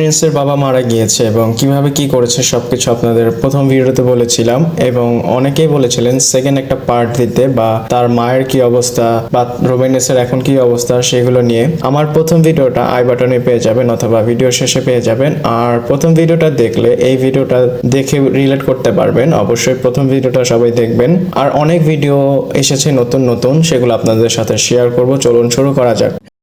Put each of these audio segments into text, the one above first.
রেন্সের বাবা মারা গিয়েছে এবং কীভাবে কি করেছে সব কিছু আপনাদের প্রথম ভিডিওতে বলেছিলাম এবং অনেকেই বলেছিলেন সেকেন্ড একটা পার্ট দিতে বা তার মায়ের কি অবস্থা বা রোমেন রেন্সের এখন কি অবস্থা সেগুলো নিয়ে। আমার প্রথম ভিডিওটা আই বাটনে পেয়ে যাবেন অথবা ভিডিও শেষে পেয়ে যাবেন। আর প্রথম ভিডিওটা দেখলে এই ভিডিওটা দেখে রিলেট করতে পারবেন। অবশ্যই প্রথম ভিডিওটা সবাই দেখবেন। আর অনেক ভিডিও এসেছে নতুন নতুন, সেগুলো আপনাদের সাথে শেয়ার করব। চলুন শুরু করা যাক।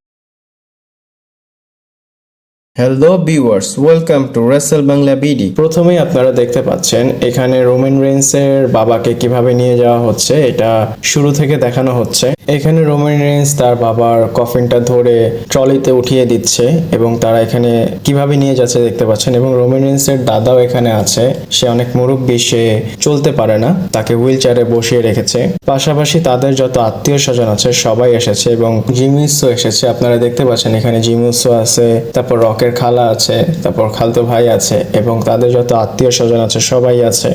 Hello viewers welcome to Rachel Bangla BD প্রথমেই আপনারা দেখতে পাচ্ছেন, এখানে রোমেন রেন্সের বাবাকে কীভাবে নিয়ে যাওয়া হচ্ছে, এটা শুরু থেকে দেখানো হচ্ছে। এখানে রোমেন রেন্স তার বাবার কফিনটা ধরে ট্রলিতে উঠিয়ে দিচ্ছে এবং তারা এখানে কীভাবে নিয়ে যাচ্ছে দেখতে পাচ্ছেন এবং রোমেন রেন্সের দাদাও এখানে আছে। সে অনেক মুরব্বী, সে চলতে পারে না, তাকে হুইল চেয়ারে বসিয়ে রেখেছে। পাশাপাশি তাদের যত আত্মীয় স্বজন আছে, সবাই এসেছে এবং জিমিউসও এসেছে। আপনারা দেখতে পাচ্ছেন, এখানে জিমিউসও আছে, তারপর রকের খালা আছে, তারপর খালতো ভাই আছে, এবং তাদের যত আত্মীয় স্বজন আছে, সবাই আছে।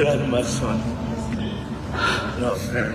Claro, maçom. Não, é.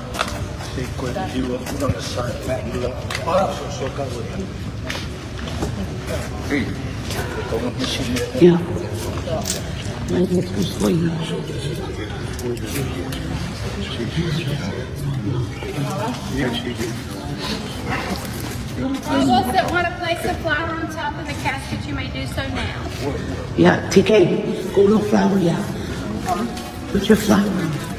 just waiting. Those that want to place a flower on top of the casket, you may do so now. Yeah, TK, go look flower, yeah. Put your flower on.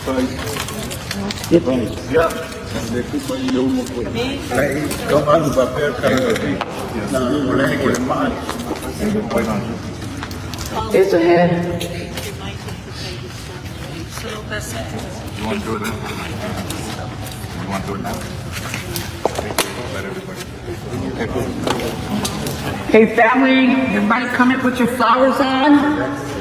It's. You want to do it now? You want to do it now? Hey family, everybody and put your flowers on.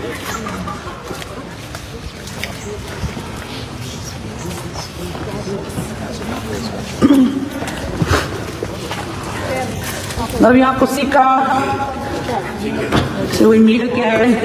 Love you, Uncle Sika. Till we meet again.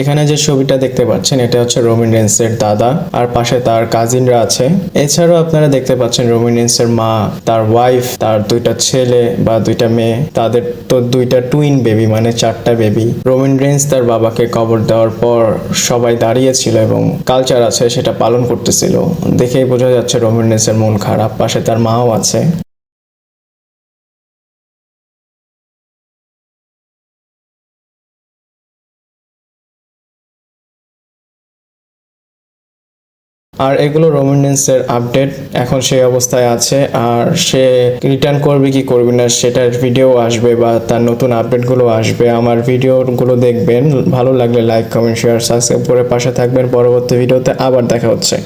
এখানে যে ছবিটা দেখতে পাচ্ছেন, এটা হচ্ছে রোমিন রেন্সের দাদা আর পাশে তার কাজিনরা আছে। এছাড়াও আপনারা দেখতে পাচ্ছেন রোমিন রেন্সের মা, তার ওয়াইফ তার দুইটা ছেলে বা দুইটা মেয়ে, তাদের তো দুইটা টুইন বেবি মানে চারটা বেবি রোমিন রেন্স তার বাবাকে কবর দেওয়ার পর সবাই দাঁড়িয়েছিল এবং কালচার আছে, সেটা পালন করতেছিল। দেখেই বোঝা যাচ্ছে রোমিন রেন্সের মন খারাপ, পাশে তার মাও আছে। আর এগুলো রোমিনেন্সের আপডেট এখন সেই অবস্থায় আছে। আর সে রিটার্ন করবে কি করবে না, সেটার ভিডিও আসবে বা তার নতুন আপডেটগুলো আসবে। আমার ভিডিওগুলো দেখবেন। ভালো লাগলে লাইক কমেন্ট শেয়ার সাবস্ক্রাইব করে পাশে থাকবেন। পরবর্তী ভিডিওতে আবার দেখা হচ্ছে।